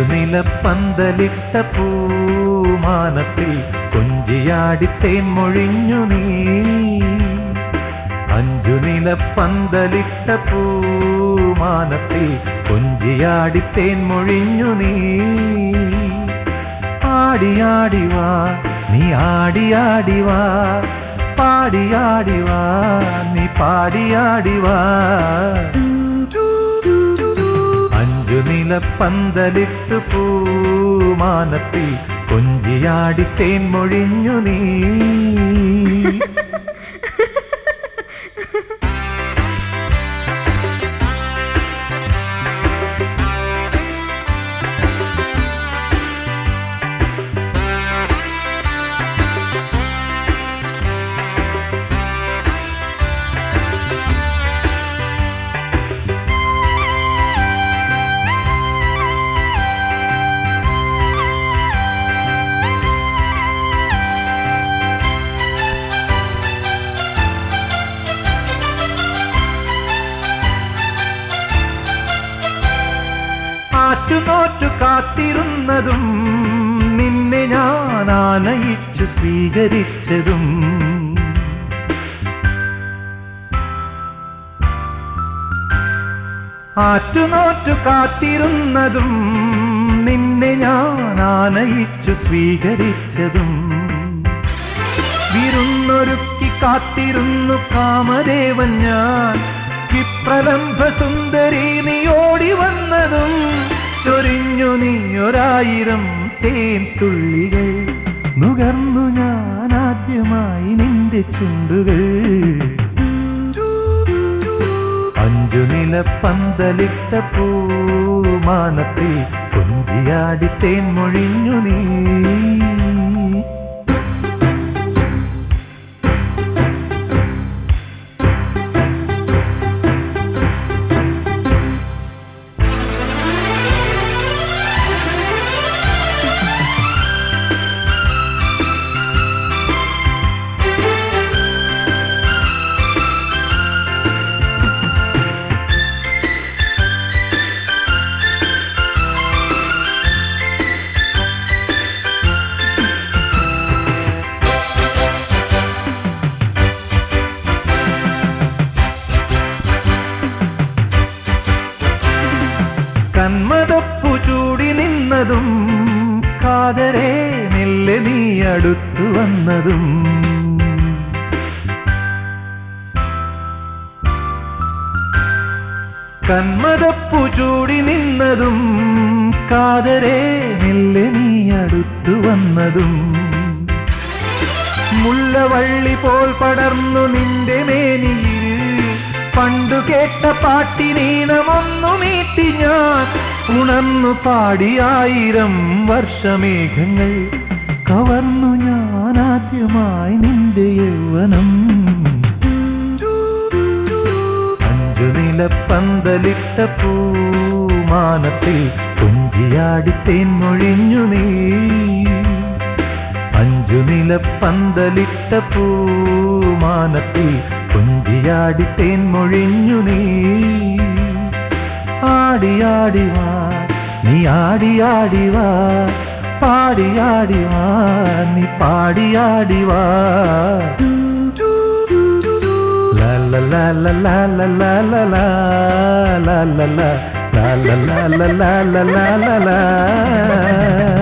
തിരുനിലപ്പന്തലിട്ട പൂമാനത്തിൽ കൊഞ്ചിയാടിത്തേൻ മൊഴിഞ്ഞു നീ. അഞ്ചു നിലപ്പന്തലിട്ട പൂമാനത്തിൽ കൊഞ്ചിയാടിത്തേൻ മൊഴിഞ്ഞു നീ. ആടിയാടിവാ നീ ആടിയാടിവാ പാടിയാടിവാ നീ പാടിയാടിവാ നീലപ്പന്തലിട്ടു പൂമാനത്തിൽ കൊഞ്ചിയാടി തേൻ മൊഴിഞ്ഞു നീ. ആറ്റുനോറ്റു കാത്തിരുന്നതും നിന്നെ ഞാൻ ആനയിച്ചു സ്വീകരിച്ചതും. ആറ്റുനോറ്റു കാത്തിരുന്നതും നിന്നെ ഞാൻ ആനയിച്ചു സ്വീകരിച്ചതും. വിരുന്നൊരുക്കി കാത്തിരുന്നു കാമദേവൻ ഞാൻ. വിപ്രലംഭ സുന്ദരി നീ ഓടി വന്നതും ചൊരിഞ്ഞു നീയൊരായിരം തേൻ തുള്ളികൾ. നുകർന്നു ഞാൻ ആദ്യമായി നിന്റെ ചുണ്ടുകൾ. അഞ്ചു നില പന്തലിട്ട പൂമാനത്തിൽ കൊഞ്ചിയാടി തേൻ മൊഴിഞ്ഞു നീ. അടുത്തു വന്നതും കന്മതപ്പു ചൂടി നിന്നതും കാതരെ മെല്ലെ നീ അടുത്തു വന്നതും. മുല്ലവള്ളി പോൽ പടർന്നു നിന്റെ മേനിയിൽ പണ്ടു കേട്ട പാട്ടിനീണമൊന്നു മീട്ടി ഞാൻ ഉണർന്നു പാടിയായിരം വർഷമേഘങ്ങൾ. കവർന്നു ഞാൻ ആദ്യമായി നിന്റെ യൗവനം. അഞ്ചു നില പന്തലിട്ട പൂമാനത്തിൽ കുഞ്ചിയാടിത്തേൻ തേൻ മൊഴിഞ്ഞു നീ. അഞ്ചു നില പന്തലിട്ട പൂമാനത്തിൽ കുഞ്ചിയാടിത്തേൻ തേൻ മൊഴിഞ്ഞു നീ ആടിയാടിവാ നീ ആടിയാടി பாடியாடிவா நீ பாடியாடிவா la la la la la la la la la la la la la